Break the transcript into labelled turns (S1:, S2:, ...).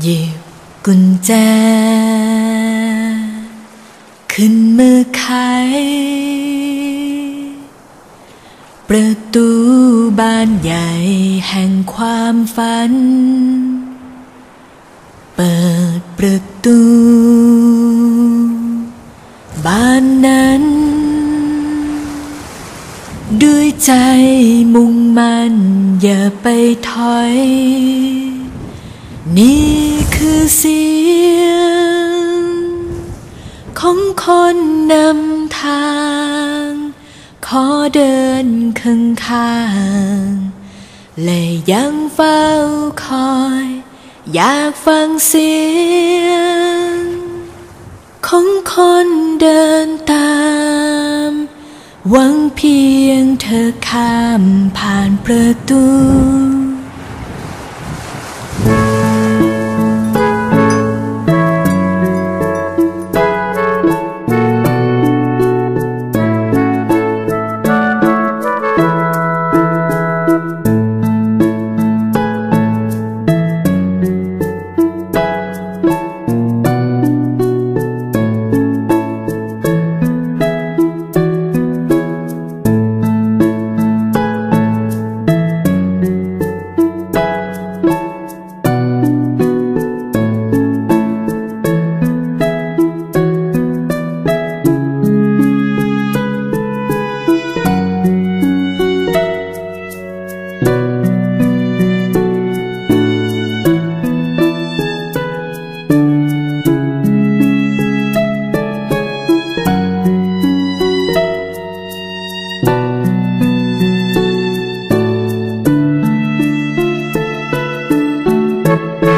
S1: หยิบกุญแจ ขึ้นมือไข ประตูบานใหญ่แห่งความฝัน เปิดประตูบ้านนั้น ด้วยใจมุ่งมั่นอย่าไปถอย นี่คือเสียง ของคนนำทาง ขอเดินข้างข้างๆและยังเฝ้าคอย อยากฟังเสียง ของคนเดินตาม หวังเพียงเธอข้ามผ่านประตู Thank you.